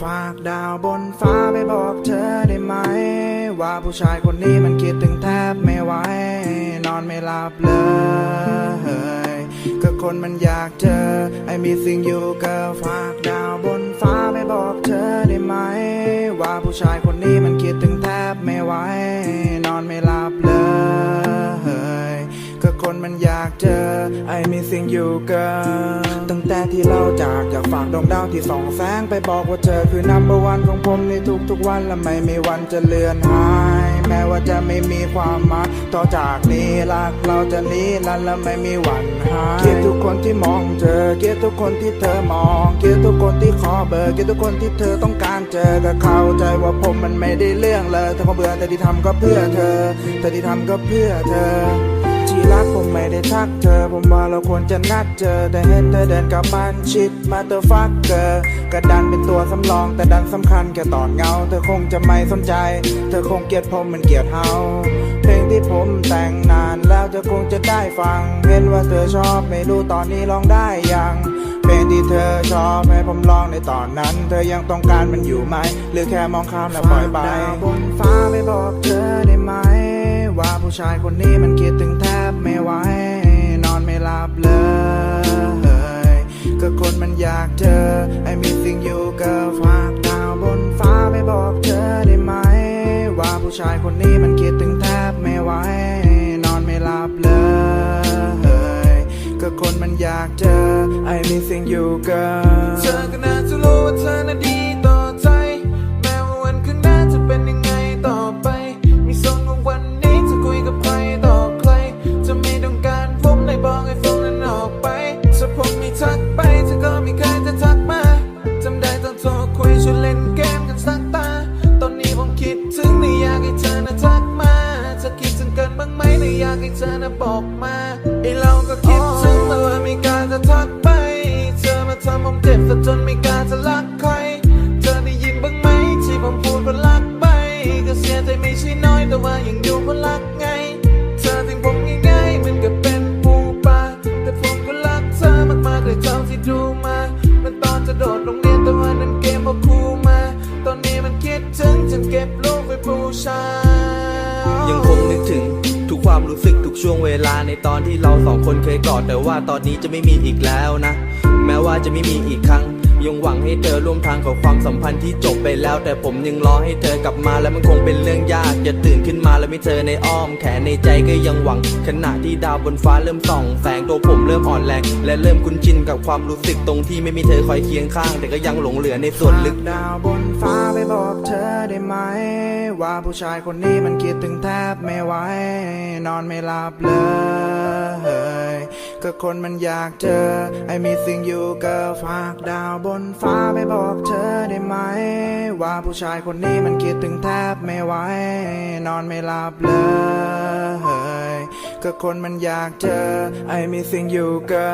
ฝากดาวบนฟ้าไปบอกเธอได้ไหม ว่าผู้ชายคนนี้มันคิดถึงแทบไม่ไหว นอนไม่หลับเลยก็คนมันอยากเจอไอ้มีสิ่งอยู่ก็ฝากดาวบนฟ้าไปบอกเธอได้ไหม ว่าผู้ชายคนนี้มันคิดถึงแทบไม่ไหว นอนไม่หลับเลยก็คนมันอยากเจอไอ้มีสิ่งอยู่กินตั้ง แต่ที่เราจากอยากฝากดวงดาวที่ส่องแสงไปบอกว่าเธอคือ number one ของผมในทุกๆวันและไม่มีวันจะเลือนหาย แม้ว่าจะไม่มีความหมายต่อจากนี้รักเราจะนี้ลันและไม่มีวันหายเกียดทุกคนที่มองเธอเกียดทุกคนที่เธอมองเกียดทุกคนที่ขอเบอร์เกียดทุกคนที่เธอต้องการเจอก็เข้าใจว่าผมมันไม่ได้เรื่องเลยแต่พอเบื่อแต่ที่ทำก็เพื่อเธอ แต่ที่ทำก็เพื่อเธอ ที่รักผมไม่ได้ทักเธอ ผมว่าเราควรจะนัดเจอ แต่เห็นเธอเดินกลับบ้านชิดมาเตอร์ฟักเกอร์กระดันเป็นตัวสำรองแต่ดันสำคัญแค่ตอนเงา เธอคงจะไม่สนใจ เธอคงเกลียดผมเหมันเกลียดเฮาเพลงที่ผมแต่งนานแล้วเธอคงจะได้ฟัง เห็นว่าเธอชอบไม่รู้ตอนนี้ลองได้ยังเพลงที่เธอชอบให้ผมลองในตอนนั้น เธอยังต้องการมันอยู่ไหม หรือแค่มองข้ามแล้วปล่อยไปบนฟ้าไปบอกเธอได้ไหม ว่าผู้ชายคนนี้มันคิดถึง ไม่ไหว นอนไม่หลับเลย ก็คนมันอยากเจอไอ้มีสิ่งอยู่ก็ฝากดาวบนฟ้าไปบอกเธอได้ไหม ว่าผู้ชายคนนี้มันคิดถึงแทบไม่ไหว นอนไม่หลับเลย ก็คนมันอยากเจอไอ้มีสิ่งอยู่ก็เธอก็น่าจะรู้ว่าเธอ เล่นเกมกันสักตา ตอนนี้ผมคิดถึงไม่อยากให้เธอน่ะทักมาเธอคิดถึงกันบ้างไหมไม่อยากให้เธอน่ะบอกมาไอเราก็คิดถึงแต่ว่าไม่กล้าจะทักไป เธอมาทำผมเจ็บซะจนไม่กล้า จนเก็บลูกไปบูชา ยังคงนึกถึงทุกความรู้สึกทุกช่วงเวลาในตอนที่เราสองคนเคยกอดแต่ว่าตอนนี้จะไม่มีอีกแล้วนะ แม้ว่าจะไม่มีอีกครั้ง ยังหวังให้เธอร่วมทางกับความสัมพันธ์ที่จบไปแล้ว แต่ผมยังรอให้เธอกลับมาและมันคงเป็นเรื่องยากจะตื่นขึ้นมาแล้วไม่เธอในอ้อมแขนในใจก็ยังหวัง ขณะที่ดาวบนฟ้าเริ่มส่องแสงตัวผมเริ่มอ่อนแรง และเริ่มคุ้นชินกับความรู้สึกตรงที่ไม่มีเธอคอยเคียงข้าง แต่ก็ยังหลงเหลือในส่วนลึกดาวบนฟ้าไปบอกเธอได้ไหม ว่าผู้ชายคนนี้มันคิดถึงแทบไม่ไหวนอนไม่หลับเลย ก็คนมันอยากเจอไอ้มีสิ่งอยู่ก็ฝากดาวบนฟ้าไปบอกเธอได้ไหม ว่าผู้ชายคนนี้มันคิดถึงแทบไม่ไหวนอนไม่หลับเลยก็คนมันอยากเจอไอ้มีสิ่งอยู่ก็